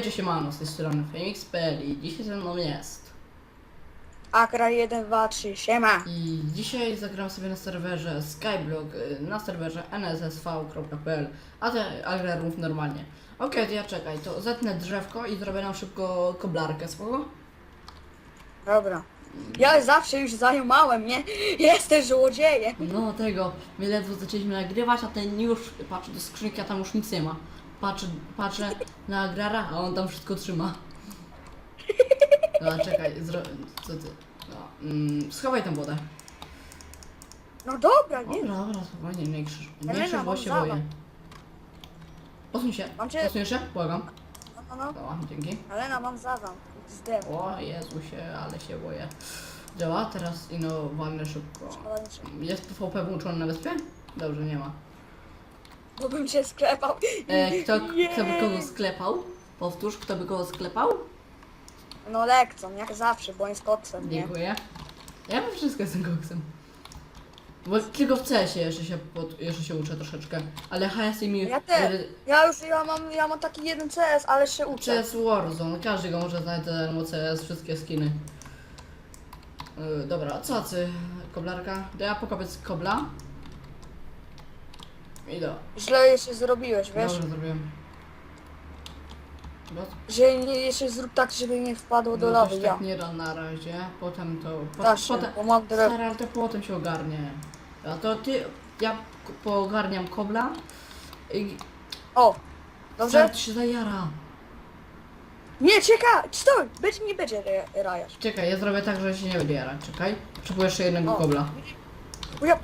Hej, cześć, siemano, z tej strony Femix.pl i dzisiaj ze mną jest. Akra 1, 2, 3, siema. I dzisiaj zagram sobie na serwerze Skyblock, y, na serwerze nssv.pl, a te agrarów normalnie. Okej, to ja czekaj, to zetnę drzewko i zrobię nam szybko koblarkę, spoko? Dobra. Ja zawsze już zajumałem, nie? Jestem złodziejem. No tego, my ledwo zaczęliśmy nagrywać, a ten już, patrzę do skrzynki, a tam już nic nie ma. Patrzę, patrzę na agrara, a on tam wszystko trzyma. No czekaj, zro... co ty? No, mm, schowaj tę wodę. No dobra, nie? Dobra, dobra, spokojnie, nie krzyż. Nie Elena, krzyż, bo mam się zawał. boję. Posuń się, Mam cię- posuń się, błagam. No, no, no. Dobra, dzięki. Elena, mam zadam. Zdem. O Jezusie, ale się boję. Działa, teraz ino walnę szybko. Jest PvP włączony na wyspie? Dobrze, nie ma. Bo bym sklepał. E, kto, kto by kogo sklepał? Powtórz, kto by kogo sklepał? No lekcją, jak zawsze, bo jest koksem, nie? Dziękuję. Ja mam wszystko z tym koksem. Bo tylko w CS-ie jeszcze się, pod, jeszcze się uczę troszeczkę. Ale HS mi... Ja też. Ja już, ja mam, ja mam taki jeden CS, ale się uczę. CS Warzone, każdy go może znaleźć za darmo CS, wszystkie skiny. Yy, dobra, co ty? Koblarka? To ja pokopię z kobla. I do. Źle jeszcze zrobiłeś, wiesz? Dobrze zrobiłem. Bo, Że nie, jeszcze zrób tak, żeby nie wpadło do no, lawy, ja. tak nie da na razie, potem to... Po, Da się, potem, bo mam drewno. stary, ale to potem się ogarnie. A to ty, ja k- poogarniam kobla i... O! Dobrze? Stary, się zajara. Nie, czekaj! Stój! Być nie będzie re- rajasz. Czekaj, ja zrobię tak, że się nie będzie jarać, czekaj. Potrzebuję jeszcze jednego O. kobla. O, Ja...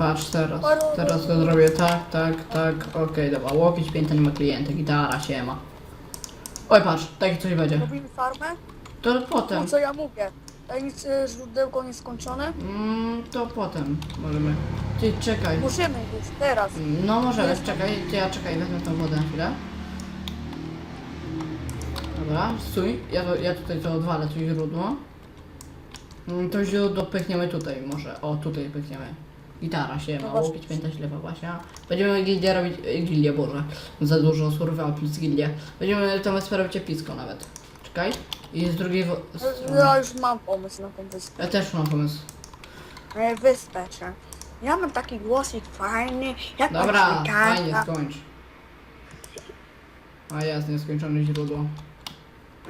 Patrz teraz, teraz to zrobię tak, tak, tak, okej, dobra, łokieć pięta nie ma klienta, gitara się ma. Oj patrz, takie coś będzie. Robimy farmę? To potem, No co ja mówię? Tajemnice źródełko nieskończone? mm, to potem możemy. Ty czekaj, Musimy już, teraz. no możemy, czekaj, ja czekaj, wezmę tą wodę na chwilę. Dobra, stój, ja, to, ja tutaj to odwalę, to źródło. Mm, To źródło pykniemy tutaj może, o tutaj pykniemy. Gitara się ma, Zobacz. łokieć pięta ślepa właśnie. Będziemy gildię robić, e, gildię Boże, za dużo surwa plus gildię. Będziemy tą wyspę robić epicką nawet. Czekaj. I z drugiej wo- strony. Ja już mam pomysł na tą wyspę. Ja też mam pomysł. E, Wyspę, czy? Ja mam taki głosik fajny, jak Dobra, fajnie, skończ. A jest nieskończone źródło.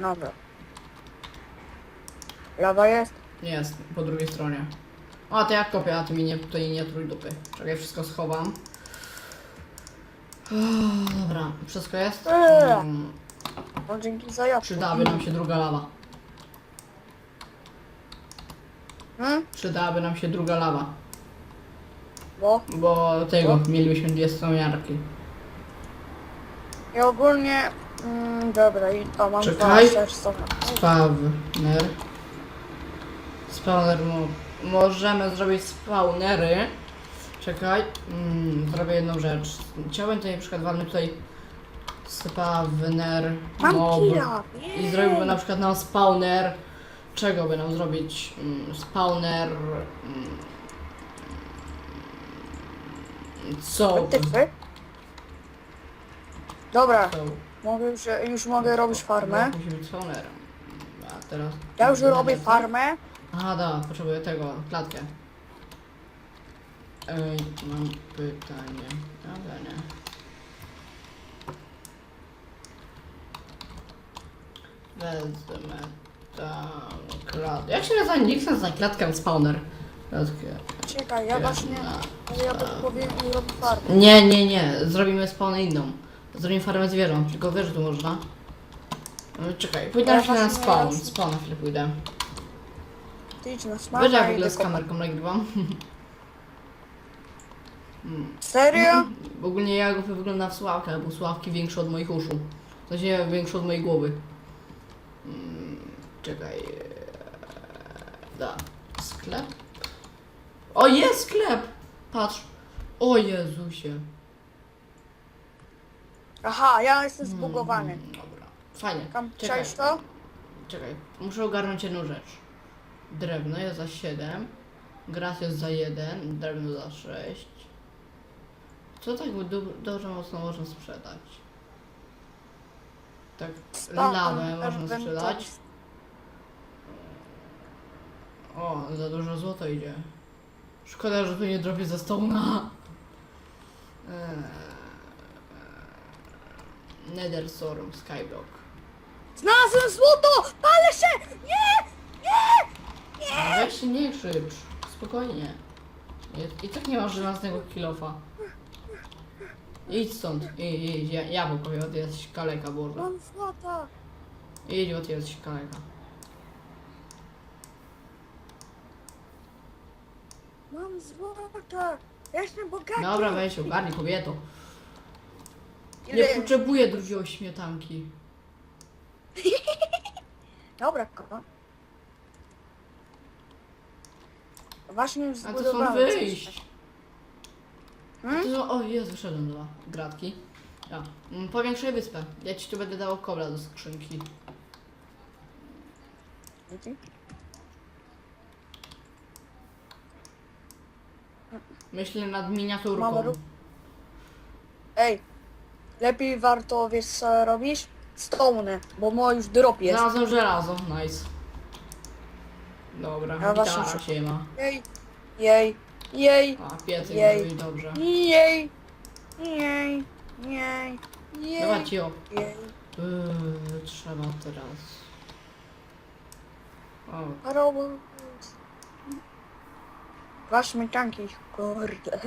Dobra. Lawa jest? Jest, po drugiej stronie. O, to jak kopię, a ty mi nie, tutaj nie trój dupy. Czekaj, wszystko schowam. Uff, Dobra, wszystko jest? Eee. Mm, No dzięki za jabłko. Przydałaby nam się druga lawa. Hmm? Przydałaby nam się druga lawa. Bo Bo tego, mielibyśmy dwie stroniarki. i ogólnie... Mm, dobra, i o, mam Czekaj. dwa serca. Spawner. Spawner, mo możemy zrobić spawnery. Czekaj, mm, zrobię jedną rzecz. Chciałbym tutaj na przykład walnąć tutaj spawner Mam mob killa! i zrobiłby na przykład nam spawner. Czego by nam zrobić? Mm, spawner. Mm, co? Dobra, mogę już, już mogę robić farmę. Musi być spawnerem. A teraz. Ja już robię farmę. Aha, da, potrzebuję tego, klatkę. Ej, mam pytanie. Dobra, nie. Wezmę tam klatkę. Jak się nazywa nick za klatkę spawner? Klatkę. Czekaj, ja właśnie... Ja to powiem i robię farmę. Nie, nie, nie. Zrobimy spawnę inną. Zrobimy farmę zwierząt, tylko wiesz, że tu można. No, Czekaj, pójdę Ja na właśnie spawn. Spawn na chwilę pójdę. Ty idź na Wiesz smaga jak w i ogóle z kamerką nagrywam? Mm. Serio? W ogóle ja go wygląda w sławkach, bo sławki większe od moich uszu. W sensie większe od mojej głowy. Mm, czekaj. eee, Da. Sklep? O, jest sklep! Patrz. O Jezusie. Aha, ja jestem zbugowany. Mm, dobra. Fajnie. Tam Czekaj. czaisz to? Czekaj. Muszę ogarnąć jedną rzecz. Drewno jest za 7. Gras jest za 1. Drewno za 6. Co tak dużo mocno można sprzedać? Tak, lawę można sprzedać. O, za dużo złota idzie. Szkoda, że tu nie drobię ze stołna. Eee, Nether Storm, Skyblock. Znalazłem złoto! Palę się! Nie! Weź się nie krzycz. Spokojnie. I, i tak nie masz żelaznego kilofa. Idź stąd. Idź, idź. Ja, jabłko, ty jesteś kaleka, Boże. Mam złoto! Idź, bo ty jesteś kaleka. Mam złoto! Ja Jestem bogaty! Dobra, weź się, ogarnij kobieto. Ile Nie jest? potrzebuję drugiego śmietanki. Dobra, kogo? Właśnie już A to są zbudowałem coś. wyjść. Hmm? to są, o Jezu, wyszedłem dwa. Gratki. Ja. Mm, Powiększaj wyspę. Ja ci tu będę dał kobla do skrzynki. Myślę nad Mamy miniaturką. Ej, lepiej warto, wiesz co robisz? Stone, bo mo już drop jest. Znalazłem żelazo, nice. Dobra, Ja właśnie gitara się ma. Jej, jej, jej, A, piecyk Jej. zrobił dobrze. jej, jej, jej, jej, Dobra, cio. jej. Yy, trzeba teraz. O, Robot. Dwa śmietanki, kurde.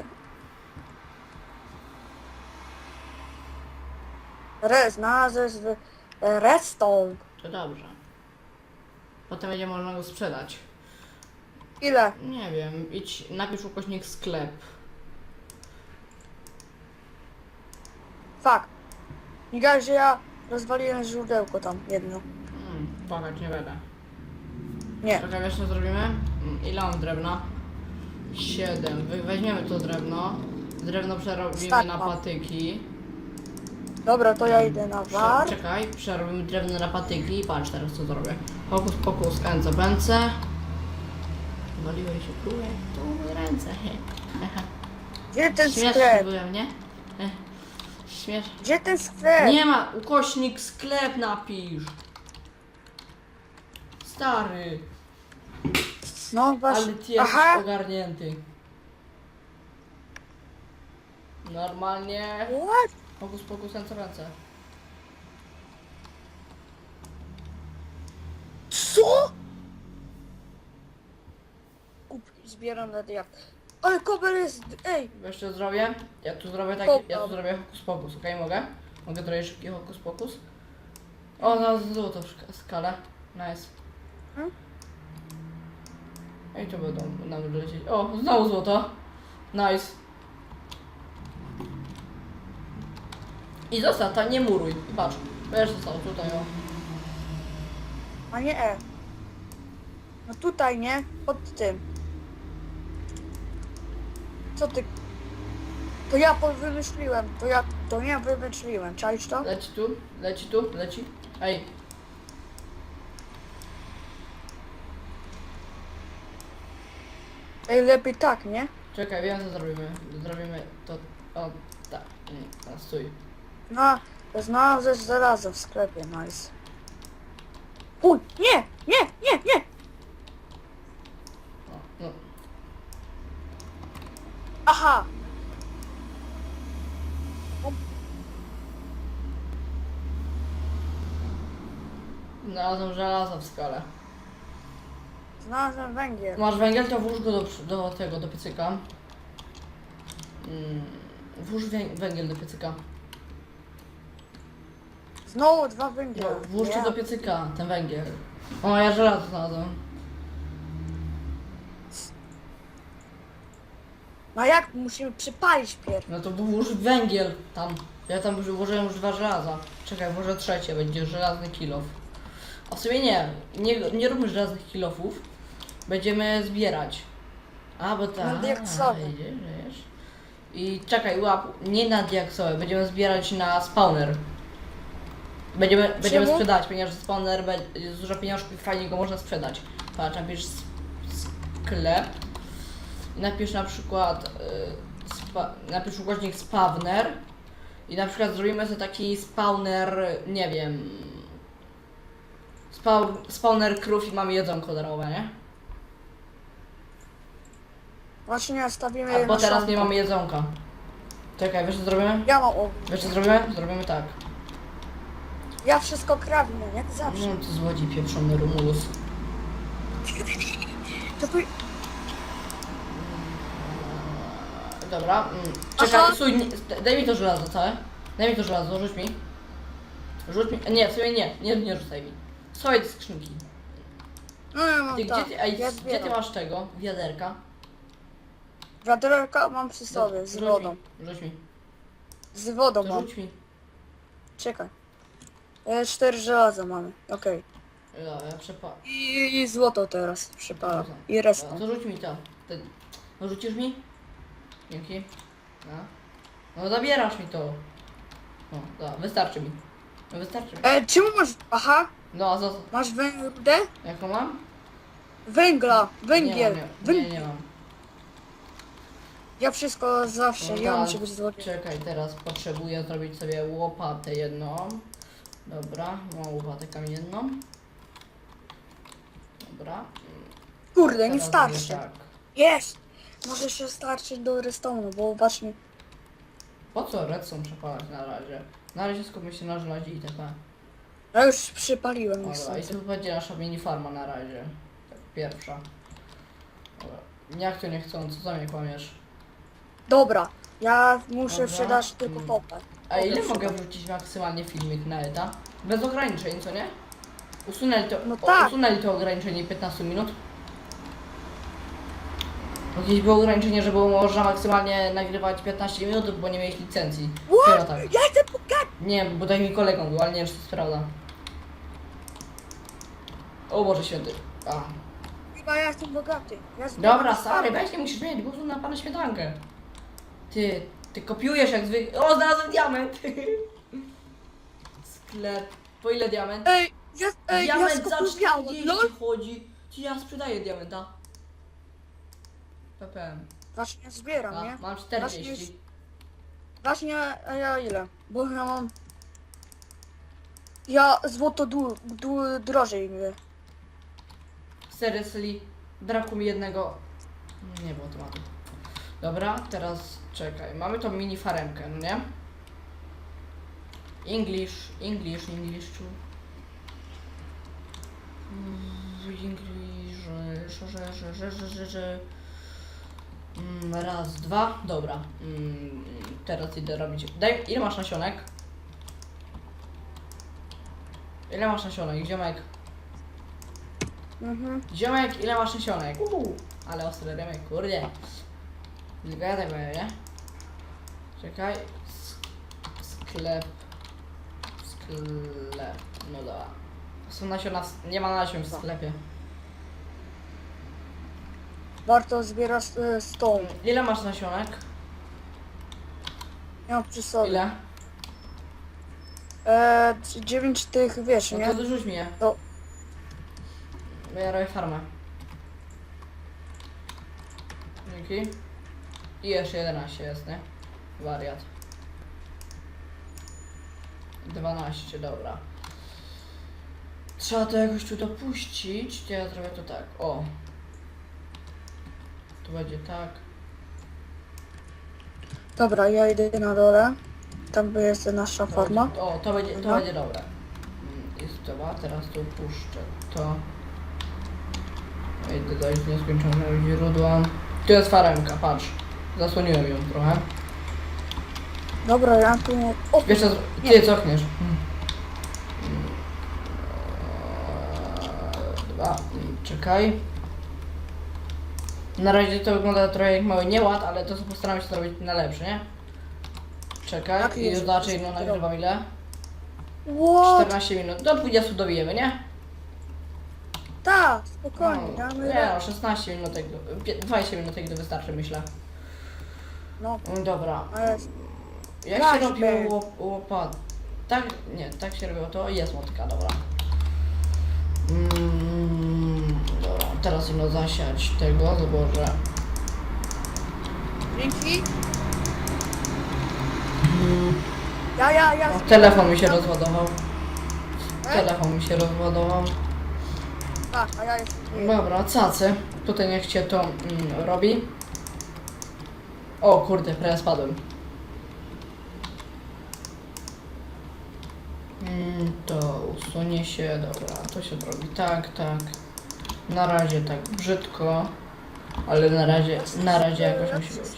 Re, znalazłeś w- redstone. to dobrze. Potem będzie można go sprzedać. Ile? Nie wiem, idź, napisz ukośnik sklep. Fak. Nie gadaj, że ja rozwaliłem źródełko tam jedno. Hmm, płakać nie będę. Nie. Czekaj, wiesz co zrobimy? Mm, Ile mam drewna? Siedem. Weźmiemy to drewno. Drewno przerobimy na patyki. Dobra, to ja idę na Prze- war. czekaj, przerobimy drewno na patyki i patrz teraz co zrobię. Hokus pokus, ręce, pęce. Waliłeś się królek, to moje ręce. Gdzie ten Śmieszny sklep? byłem, nie? Śmiesz. Gdzie ten sklep? Nie ma, ukośnik sklep napisz. Stary, No właśnie. ale ty jesteś Aha. ogarnięty. Normalnie. What? Pokus, ręce, ręce. Co? Kup, zbieram na diak. Ale kobel jest... Ej! Wiesz co zrobię? Ja tu zrobię tak, ja tu zrobię hokus pokus, okej mogę? Mogę zrobić szybki hokus pokus? O, złoto w szka- skalę. Nice. Hmm? I tu będą nam lecieć. O, znowu złoto. Nice. I zostaw, tam nie muruj. I patrz, wiesz został tutaj o. A nie E. No tutaj, nie? Pod tym. Co ty? To ja po- wymyśliłem. To ja, to ja wymyśliłem. Czaisz to? Leci tu, leci tu, leci. Ej. Ej, lepiej tak, nie? Czekaj, wiem co zrobimy. Zrobimy to, o, tak. Nie, no, stój. No, znalazłeś żelazo w sklepie, nice. Uj, nie, nie, nie, nie! No. Aha! Znalazłem żelazo w skale. Znalazłem węgiel. Masz węgiel, to włóż go do, przy- do tego, do piecyka. Mm, włóż wę- węgiel do piecyka. Znowu dwa węgiel. No, włóżcie do piecyka ten węgiel. O, ja żelazo znalazłem. No jak? Musimy przypalić pierw. No to włóż węgiel tam. Ja tam już włożyłem już dwa żelaza. Czekaj, może trzecie będzie żelazny kilof. A w sumie nie, nie, nie róbmy żelaznych kilofów. Będziemy zbierać. A, bo tak. Na diaksowe. Widzisz, wiesz. I czekaj, łap, nie na diaksowe, będziemy zbierać na spawner. Będziemy, będziemy Czemu? sprzedać, ponieważ spawner be- jest dużo pieniążków i fajnie go można sprzedać. Patrz, napisz s- sklep. I napisz na przykład y, spa- napisz ukośnik spawner i na przykład zrobimy sobie taki spawner, nie wiem, spawn, spawner krów i mamy jedzonko darowe, nie? Właśnie stawimy A, bo na teraz nie szambo. mamy jedzonka. Czekaj, wiesz co zrobimy? Ja mam o, Wiesz co zrobimy? Zrobimy tak. Ja wszystko kradnę, jak zawsze. No, to złodziej pieprzony Rumulus. To tu... Dobra, mm, czekaj, Aha. suj, nie, daj mi to żelazo całe. Daj mi to żelazo, rzuć mi. Rzuć mi, nie, w sumie nie, nie, nie rzucaj mi. Schowaj do skrzynki. No ja mam Ty, tak, gdzie, ty, ej, ja gdzie ty zbieram. masz tego? Wiaderka? Wiaderka mam przy sobie, z Rzuć wodą. Mi, rzuć mi, Z wodą to mam. rzuć mi. Czekaj. E, cztery żelaza mamy, okej. Ja, ja przepa... I, I złoto teraz przypala. I resztę. To rzuć mi to. Ty, no rzucisz mi? Dzięki. No. No zabierasz mi to. No, da, wystarczy mi. No wystarczy mi. E, czemu masz... Aha, No, za... masz węgla? Jaką mam? Węgla, węgiel. Nie, mam, nie, nie, nie mam. Ja wszystko zawsze, No ja tak, muszę być złoty. Czekaj, teraz potrzebuję zrobić sobie łopatę jedną. Dobra, mam łopatę kamienną. Dobra. Kurde, nie teraz starczy. Tak. Jest! Może się starczyć do redstone'u, bo właśnie... Po co redstone przepalać na razie? Na razie skupmy się na żelazie i TP. Ja już przypaliłem Dobra, i niestety. tu będzie nasza mini farma na razie. Tak, pierwsza. Dobra. Jak to nie chcąc, co za mnie kłamiesz? Dobra, ja muszę Dobra. przydać tylko Mm. popę. A ile mogę wrzucić maksymalnie filmik na ETA? Bez ograniczeń, co nie? Usunęli to, No tak. usunęli to ograniczenie 15 minut. Jakieś było ograniczenie, że było można maksymalnie nagrywać 15 minut, bo nie miałeś licencji. Chyba What? tak. Ja chcę pokazać! Nie, bo tak mi kolegą był, ale nie wiem, czy to jest prawda. O Boże święty. A. Chyba ja jestem bogaty. Ja Dobra, stary, weź nie musisz mieć głosu na pana śmietankę. Ty, ty kopiujesz jak zwykle. O, znalazłem diament! Sklep. Po ile diament? Ej, ja, ej, ja diament za skupiałem, 40 no. chodzi. Ci ja sprzedaję diamenta. PPM. Właśnie zbieram, A, nie? mam Właśnie, 40. właśnie, a ja ile? Bo ja mam... Ja złoto du, du, drożej mówię. Seriously, brakło mi jednego. Nie było tematu. Dobra, teraz czekaj. Mamy tą mini faremkę, no nie? English, English, English tu. English, że, że, że, że, że, że. Mm, Raz, dwa, dobra. Mm, Teraz idę robić. Daj, ile masz nasionek? Ile masz nasionek, ziomek? Mhm. Ziomek, ile masz nasionek? Uuu, ale ostry remek, kurde. Powiem, nie? Czekaj. Sklep. Sklep. No dobra. Są nasiona, w- nie ma nasion w sklepie. Warto zbierać y, stone. Ile masz nasionek? Ja mam przy sobie. Ile? E, dziewięć tych, wiesz, No nie? to dorzuć mi je. To- Bo ja robię farmę. Dzięki. I jeszcze 11 jest, nie? Wariat. 12, dobra. Trzeba to jakoś tu dopuścić. To ja zrobię to tak. O. Tu będzie tak. Dobra, ja idę na dole. Tam jest nasza To farma. będzie- O, to będzie, to Dobra. będzie dobre. Mm, Jest dobra, teraz tu puszczę to. Idę dojść do nieskończonego źródła. Tu jest faremka, patrz. Zasłoniłem ją trochę. Dobra, ja tu. O, Wiesz co, ty cofniesz. Dwa, czekaj. Na razie to wygląda trochę jak mały nieład, ale to postaram się zrobić na lepsze, nie? Czekaj, Tak i jest, już zobaczę, to no jest nagrywam ile? What? 14 minut, do 20 dobijemy, nie? Tak, spokojnie, No, damy nie, radę. no 16 minutek, pie- 20 minutek to wystarczy, myślę. No, Mm, Dobra, ale jak się robi be. łop? Tak, nie, tak się robiło to, jest motyka, dobra. Mm, dobra, teraz ino zasiać tego, zboże. dzięki. Ja, ja, ja. O, telefon mi się rozładował. Telefon mi się rozładował. Tak, a ja jestem. Dobra, cacy. Tutaj niech cię to mm, robi. O kurde, prawie spadłem. To usunie się, dobra, to się robi tak, tak. Na razie tak brzydko, ale na razie, na razie jakoś Jak musi być.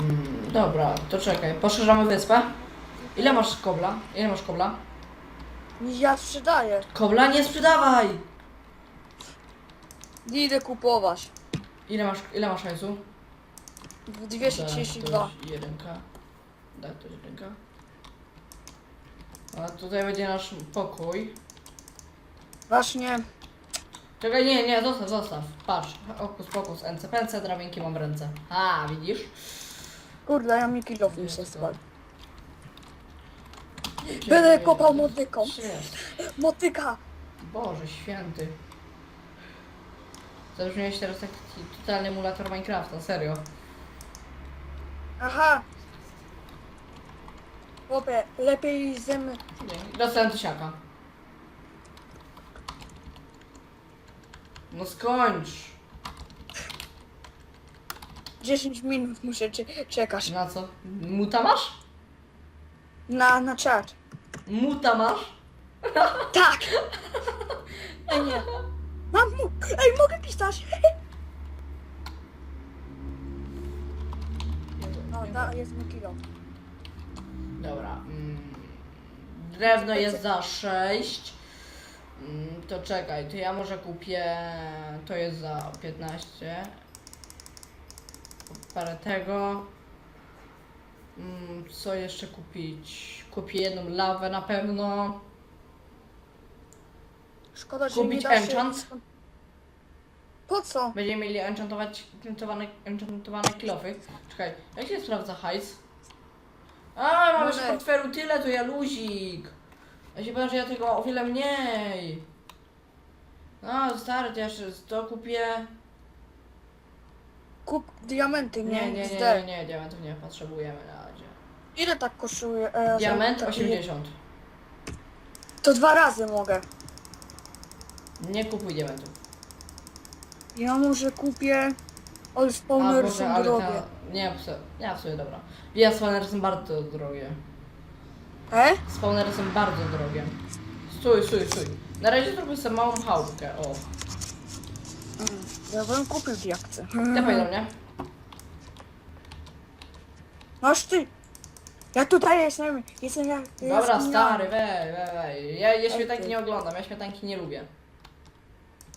Mm, dobra, to czekaj, poszerzamy wyspę. Ile masz kobla? Ile masz kobla? Ja sprzedaję. Kobla nie sprzedawaj! Nie idę kupować. Ile masz, ile masz hajsu? W 232. Tak, to jest jedynka. To jest jedynka. A tutaj będzie nasz pokój. Właśnie. Czekaj, nie, nie, zostaw, zostaw. Patrz, okus pokus, NC, pęce, drabinki mam w ręce. A, widzisz? Kurde, ja mi kilof mi się. Gdzie Będę kopał motyką. Jest? Motyka! Boże święty. Zabrzmiałeś teraz taki totalny emulator Minecrafta, serio. Aha! Chłopie, lepiej ze mną. Nie, dostałem tysiaka. No skończ. 10 minut muszę cze- czekać. Na co? Muta masz? Na, na czat. Muta masz? Tak! Ej, nie. Mam mu. Ej, mogę pisać! No, da, jest mi kilo. Dobra. Mm. Drewno jest za 6. Mm, to czekaj, to ja może kupię. To jest za 15. Parę tego. Mm, co jeszcze kupić? Kupię jedną lawę na pewno. Szkoda, że Kupić nie da się... enchant? Po co? Będziemy mieli enchantować enchantowane, enchantowane kilofy. Czekaj, jak się sprawdza hajs? A, mamy w Może- portfelu tyle, to ja luzik. Ja się powiem, że ja tego mam o wiele mniej. No, stary, to ja jeszcze to kupię. Kup diamenty, nie? Nie, nie, nie, nie, nie, diamentów nie potrzebujemy na razie. Ile tak kosztuje? E, Diament za- 80. To dwa razy mogę. Nie kupuj diamentów. Ja może kupię... Ale A, Boże, ale drogie. ta... Nie, w sumie, nie, w sumie dobra. Ja spawnery są bardzo drogie. E? Spawnery są bardzo drogie. Stój, stój, stój. Na razie zrobię sobie małą chałupkę, o. Mm, Ja bym kupił diakcję. Dawaj do mnie. Masz ty! Ja tutaj jestem, jestem jak... Dobra, jaskiniami. stary, wej, wej, wej. Ja, ja śmietanki nie oglądam, ja śmietanki nie lubię.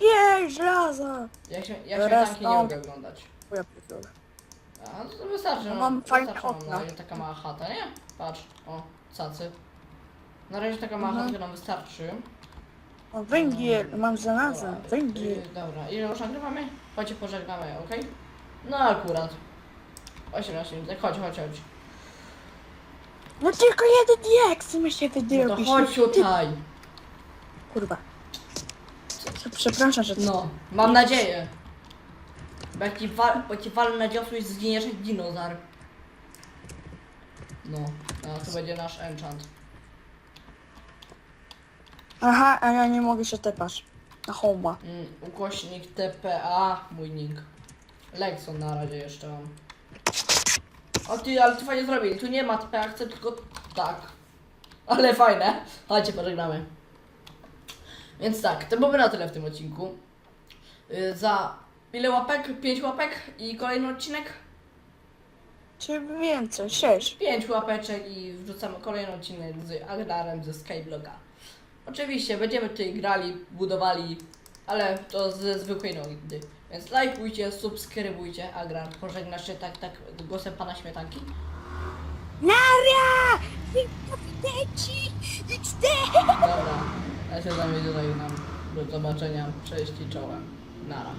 Jej, żelaza! Ja, śmie- ja śmietanki nie on. lubię oglądać. O, ja pierdolę. A, no to wystarczy, no. Mam fajne wystarczy nam okna. na razie taka mała chata, nie? Patrz, o, cacy. Na razie taka mała Mhm. chatka nam wystarczy. O, węgiel, mam znalazłem, Dobra, węgiel. y, Dobra, ile już nagrywamy? Chodźcie, pożegnamy, okej? No akurat. 18 minut, chodź, chodź, chodź. No tylko jeden diaks mi się No to chodź tutaj. Kurwa. Przepraszam, że... No, mam nadzieję. Bo jak ci, wal, bo ci walę na dziosło i zginiesz jak dinozaur. No, a to będzie nasz enchant. Aha, a ja nie mogę się tepać. Na homa. Mm, ukośnik TPA, mój nick. Lexon na razie jeszcze mam. O ty, ale to fajnie zrobili. Tu nie ma TPA, chcę tylko tak. Ale fajne. Chodźcie, pożegnamy. Więc tak, to byłoby na tyle w tym odcinku. Y, za ile łapek? 5 łapek i kolejny odcinek? Czy więcej? Sześć. 5 łapeczek i wrzucamy kolejny odcinek z Agdarem ze Skybloga. Oczywiście będziemy tutaj grali, budowali, ale to ze zwykłej nogdy. Więc lajkujcie, subskrybujcie Agrar. Pożegnasz się tak, tak głosem pana śmietanki. Naria! Kapiteci! XD! Dobra, ja się z wami tutaj nam do zobaczenia. Cześć i czołem. Nara.